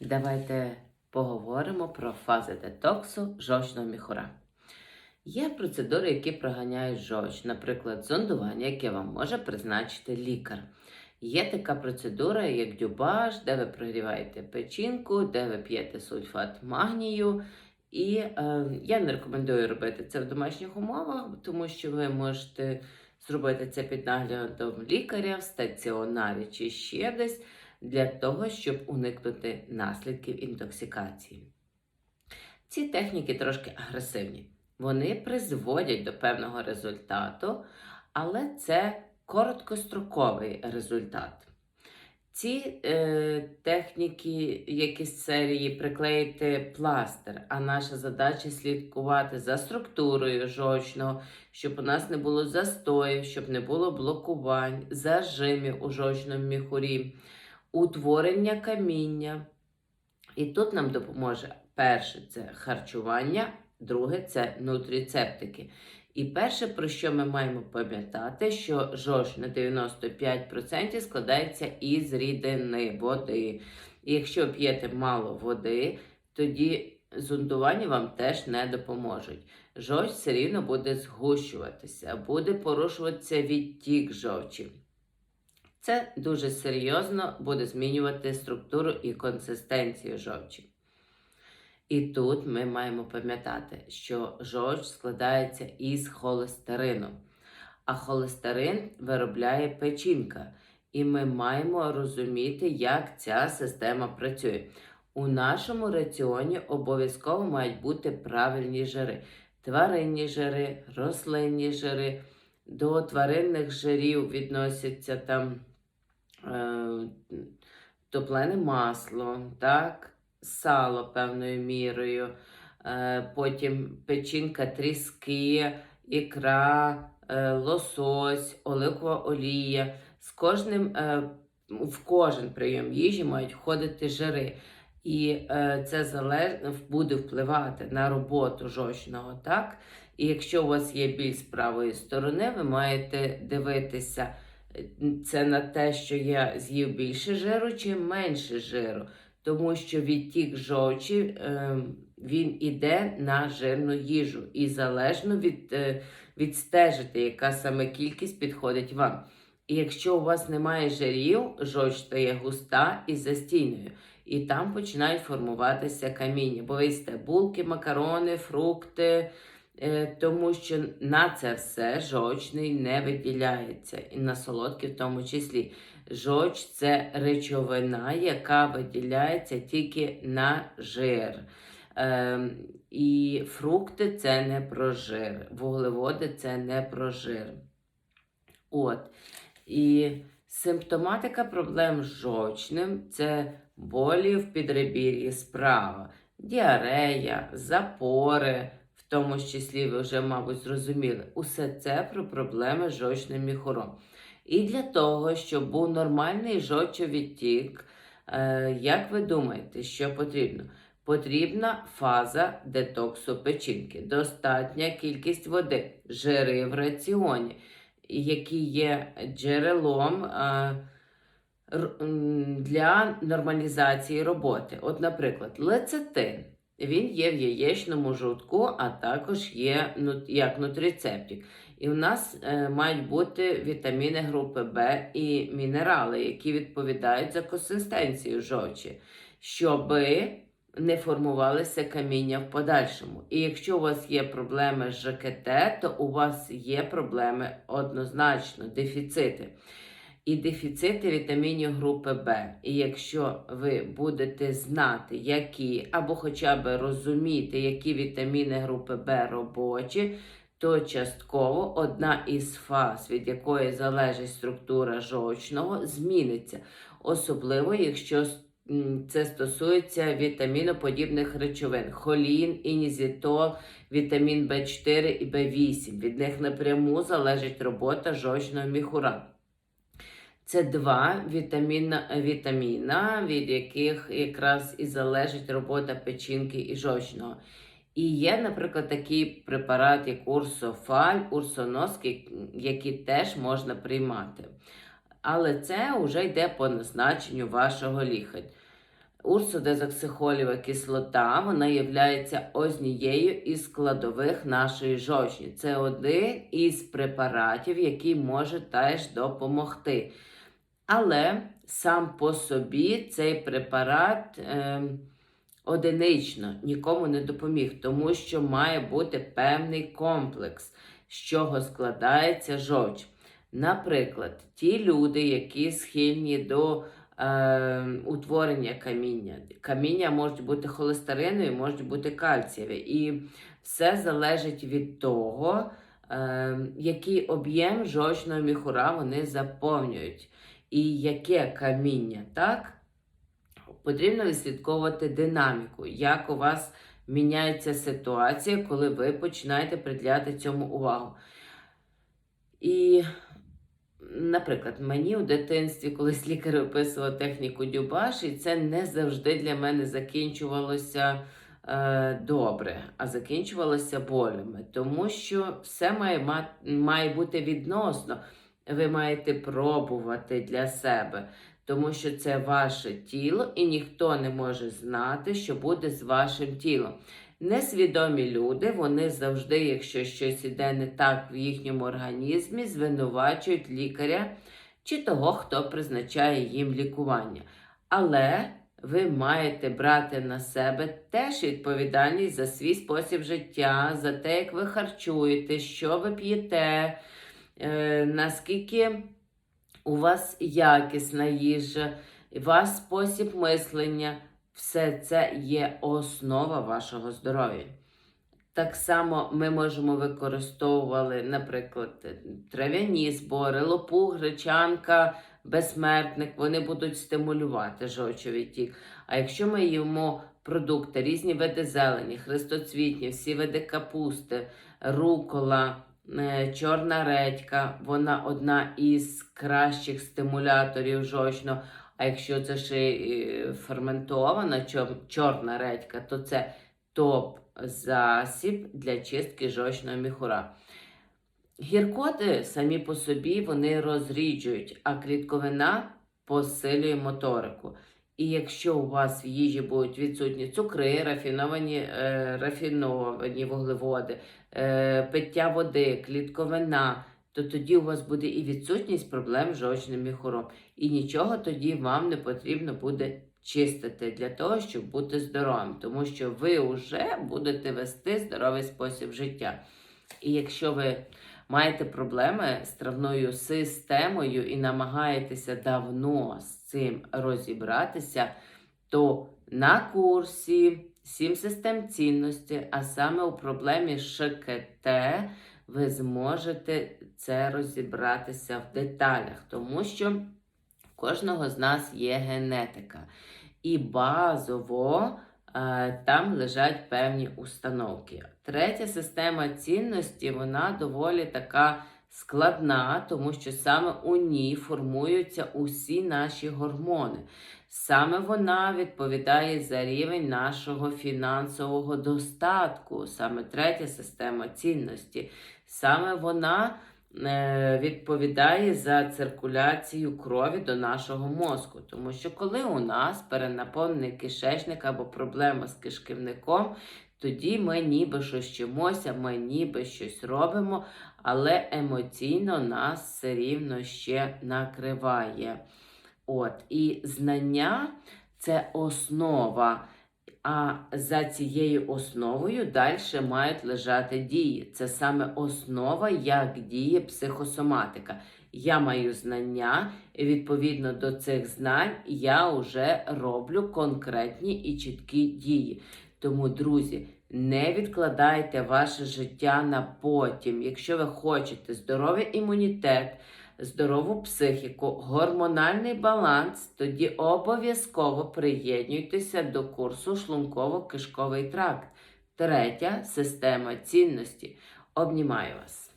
Давайте поговоримо про фази детоксу жовчного міхура. Є процедури, які проганяють жовч, наприклад, зондування, яке вам може призначити лікар. Є така процедура, як дюбаж, де ви прогріваєте печінку, де ви п'єте сульфат магнію. І е, я не рекомендую робити це в домашніх умовах, тому що ви можете зробити це під наглядом лікаря в стаціонарі чи ще десь для того, щоб уникнути наслідків інтоксикації. Ці техніки трошки агресивні. Вони призводять до певного результату, але це короткостроковий результат. Ці е, техніки, які з серії приклеїти пластир, а наша задача слідкувати за структурою жовчного, щоб у нас не було застоїв, щоб не було блокувань, зажимів у жовчному міхурі, утворення каміння. І тут нам допоможе перше це харчування, друге це нутріцептики. І перше, про що ми маємо пам'ятати, що жовч на 95% складається із рідини води. І якщо п'єте мало води, тоді зондування вам теж не допоможуть. Жовч все рівно буде згущуватися, буде порушуватися відтік жовчі. Це дуже серйозно буде змінювати структуру і консистенцію жовчі. І тут ми маємо пам'ятати, що жовч складається із холестерину, а холестерин виробляє печінка. І ми маємо розуміти, як ця система працює. У нашому раціоні обов'язково мають бути правильні жири: тваринні жири, рослинні жири. До тваринних жирів відносяться там топлене масло, так? сало певною мірою, е, потім печінка тріски, ікра, е, лосось, оливкова олія. З кожним, е, в кожен прийом їжі мають входити жири. І е, це буде впливати на роботу жовчного, так? І якщо у вас є біль з правої сторони, ви маєте дивитися е, це на те, що я з'їв більше жиру чи менше жиру тому що відтік жовчі е, він іде на жирну їжу і залежно від, е, відстежити, яка саме кількість підходить вам. І якщо у вас немає жирів, жовч стає густа і застійною. І там починають формуватися каміння, бо ви їсте булки, макарони, фрукти, тому що на це все жовчний не виділяється, і на солодкі в тому числі. Жовч це речовина, яка виділяється тільки на жир. Ем, і фрукти це не про жир, вуглеводи це не про жир. От. І симптоматика проблем з жовчним це болі в підребір'ї справа, діарея, запори, в тому числі ви вже, мабуть, зрозуміли. Усе це про проблеми з жовчним міхуром. І для того, щоб був нормальний жовчовідтік, е, як ви думаєте, що потрібно? Потрібна фаза детоксу печінки, достатня кількість води, жири в раціоні, які є джерелом е, для нормалізації роботи. От, наприклад, лецитин. Він є в яєчному жовтку, а також є як нутрицептик. І в нас е, мають бути вітаміни групи Б і мінерали, які відповідають за консистенцію жовчі, щоб не формувалися каміння в подальшому. І якщо у вас є проблеми з ЖКТ, то у вас є проблеми однозначно, дефіцити. І дефіцити вітамінів групи Б. І якщо ви будете знати, які, або хоча б розуміти, які вітаміни групи Б робочі, то частково одна із фаз, від якої залежить структура жовчного, зміниться. Особливо, якщо це стосується вітаміноподібних речовин: холін, інізітол, вітамін В4 і В8. Від них напряму залежить робота жовчного міхура. Це два вітаміна, вітаміна, від яких якраз і залежить робота печінки і жовчного. І є, наприклад, такий препарат, як урсофаль, урсоноски, які теж можна приймати. Але це вже йде по назначенню вашого Урсодезоксихолєва кислота, вона є однією із складових нашої жовчні. Це один із препаратів, який може теж допомогти. Але сам по собі цей препарат е, одинично нікому не допоміг, тому що має бути певний комплекс, з чого складається жовч. Наприклад, ті люди, які схильні до е, утворення каміння. Каміння можуть бути холестеринові, можуть бути кальцієві. І все залежить від того, е, який об'єм жовчного міхура вони заповнюють. І яке каміння, так? Потрібно відслідковувати динаміку, як у вас міняється ситуація, коли ви починаєте приділяти цьому увагу. І Наприклад, мені у дитинстві колись лікар описував техніку дюбаш, і це не завжди для мене закінчувалося е, добре, а закінчувалося болями. Тому що все має, має бути відносно. Ви маєте пробувати для себе, тому що це ваше тіло, і ніхто не може знати, що буде з вашим тілом. Несвідомі люди, вони завжди, якщо щось іде не так в їхньому організмі, звинувачують лікаря чи того, хто призначає їм лікування. Але ви маєте брати на себе теж відповідальність за свій спосіб життя, за те, як ви харчуєте, що ви п'єте, наскільки у вас якісна їжа, у вас спосіб мислення. Все це є основа вашого здоров'я. Так само ми можемо використовувати, наприклад, трав'яні збори, лопух, гречанка, безсмертник, вони будуть стимулювати жовчовий тік. А якщо ми їмо продукти, різні види зелені, хрестоцвітні, всі види капусти, рукола, е, чорна редька, вона одна із кращих стимуляторів жовчного. А якщо це ще ферментована чорна редька, то це топ-засіб для чистки жовчного міхура. Гіркоти самі по собі вони розріджують, а клітковина посилює моторику. І якщо у вас в їжі будуть відсутні цукри, рафіновані е, рафіновані вуглеводи, е, пиття води, клітковина, то тоді у вас буде і відсутність проблем з жовчним міхуром. І нічого тоді вам не потрібно буде чистити для того, щоб бути здоровим, тому що ви вже будете вести здоровий спосіб життя. І якщо ви маєте проблеми з травною системою і намагаєтеся давно цим розібратися, то на курсі 7 систем цінності, а саме у проблемі ШКТ, ви зможете це розібратися в деталях, тому що в кожного з нас є генетика. І базово е, там лежать певні установки. Третя система цінності, вона доволі така складна, тому що саме у ній формуються усі наші гормони. Саме вона відповідає за рівень нашого фінансового достатку, саме третя система цінності. Саме вона е, відповідає за циркуляцію крові до нашого мозку. Тому що коли у нас перенаповнений кишечник або проблема з кишківником, тоді ми ніби щось вчимося, ми ніби щось робимо, але емоційно нас все рівно ще накриває. От, І знання це основа. А за цією основою далі мають лежати дії. Це саме основа, як діє психосоматика. Я маю знання, і відповідно до цих знань я вже роблю конкретні і чіткі дії. Тому, друзі, не відкладайте ваше життя на потім. Якщо ви хочете здоровий імунітет, здорову психіку, гормональний баланс, тоді обов'язково приєднуйтеся до курсу шлунково-кишковий тракт. Третя система цінності. Обнімаю вас!